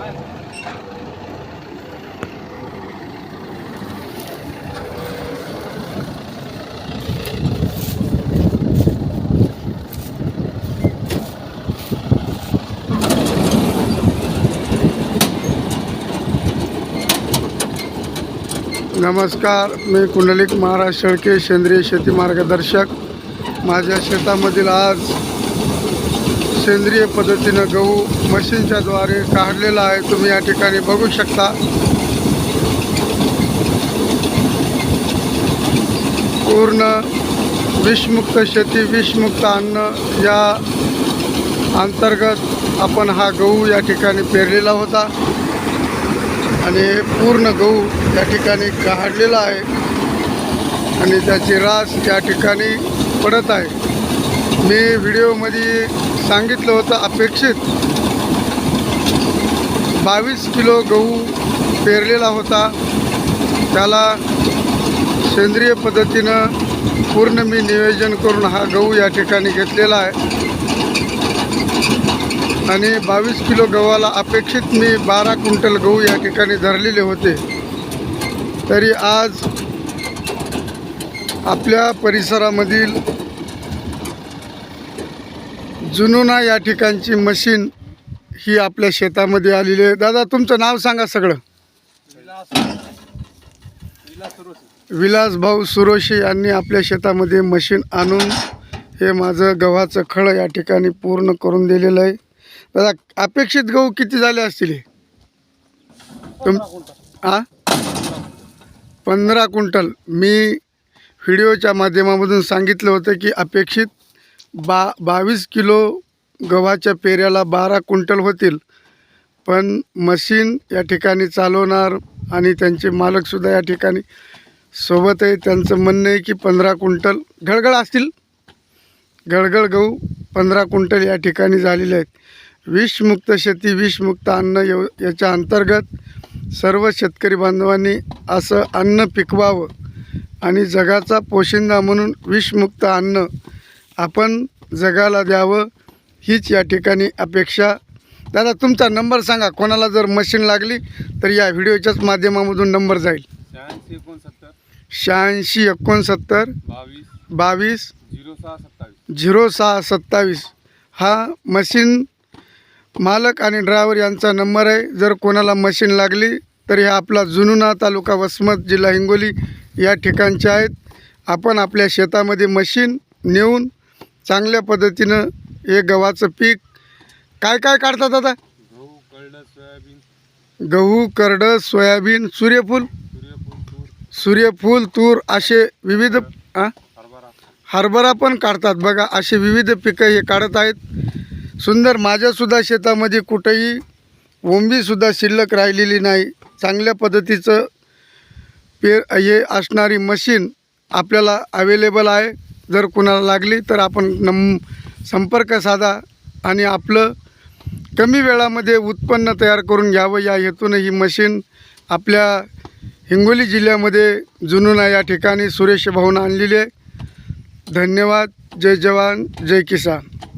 नमस्कार मी कुंडलिक महाराज शेळके सेंद्रिय शेती मार्गदर्शक. माझ्या शेतामधील आज सेंद्रिय पद्धतीनं गहू मशीनच्या द्वारे काढलेला आहे. तुम्ही या ठिकाणी बघू शकता. पूर्ण विषमुक्त शेती विषमुक्त अन्न या अंतर्गत आपण हा गहू या ठिकाणी पेरलेला होता. आणि पूर्ण गहू या ठिकाणी काढलेला आहे. आणि त्याची रास या ठिकाणी पडत आहे. मी व्हिडिओमध्ये सांगितलं होतं अपेक्षित. बावीस किलो गहू पेरलेला होता. त्याला सेंद्रिय पद्धतीनं पूर्ण मी नियोजन करून हा गहू या ठिकाणी घेतलेला आहे. आणि बावीस किलो गव्हाला अपेक्षित मी बारा क्विंटल गहू या ठिकाणी धरलेले होते. तरी आज आपल्या परिसरामधील जुनुना या ठिकाणची मशीन ही आपल्या शेतामध्ये आलेली आहे. दादा तुमचं नाव सांगा सगळं. विलास भाऊ सुरोशी यांनी आपल्या शेतामध्ये मशीन आणून हे माझं गव्हाचं खळं या ठिकाणी पूर्ण करून दिलेलं आहे. दादा अपेक्षित गहू किती झाले असतील हे? तुम आ? पंधरा क्विंटल. मी व्हिडिओच्या माध्यमामधून सांगितलं होतं की अपेक्षित बा बावीस किलो गव्हाच्या पेऱ्याला बारा क्विंटल होतील. पण मशीन या ठिकाणी चालवणार आणि त्यांचे मालकसुद्धा या ठिकाणी सोबतही त्यांचं म्हणणं आहे की पंधरा क्विंटल गडगड असतील. गडगड गहू पंधरा क्विंटल या ठिकाणी झालेले आहेत. विषमुक्त शेती विषमुक्त अन्न यव याच्या अंतर्गत सर्व शेतकरी बांधवांनी असं अन्न पिकवावं आणि जगाचा पोशिंदा म्हणून विषमुक्त अन्न आपण जगाला द्यावं हीच या ठिकाणी अपेक्षा. दादा तुमचा नंबर सांगा. कोणाला जर मशीन लागली तर या व्हिडिओच्याच माध्यमामधून नंबर जाईल. शहाऐंशी एकोणसत्तर. शहाऐंशी एकोणसत्तर. बावीस. बावीस. झिरो सहा सत्तावीस. झिरो सहा सत्तावीस. हा मशीन मालक आणि ड्रायव्हर यांचा नंबर आहे. जर कोणाला मशीन लागली तर ह्या आपला जुनुना तालुका वसमत जिल्हा हिंगोली या ठिकाणचे आहेत. आपण आपल्या शेतामध्ये मशीन नेऊन चांगल्या पद्धतीनं हे गव्हाचं पीक काय काय काढतात आता? गहू कळलं सोयाबीन गहू करडं सोयाबीन सूर्यफूल? सूर्यफूल तूर सूर्यफूल तूर असे विविध आ? हरभरा हरभरा पण काढतात बघा असे विविध पिकं हे काढत आहेत. सुंदर माझ्यासुद्धा शेतामध्ये कुठंही ओंबीसुद्धा शिल्लक राहिलेली नाही. चांगल्या पद्धतीचं पे हे असणारी मशीन आपल्याला अवेलेबल आहे. जर कुणाला लागली तर आपण नम संपर्क साधा आणि आपलं कमी वेळामध्ये उत्पन्न तयार करून घ्यावं. या हेतून ही मशीन आपल्या हिंगोली जिल्ह्यामध्ये जुनून या ठिकाणी सुरेश भाऊन आणलेली आहे. धन्यवाद. जय जवान जय किसान.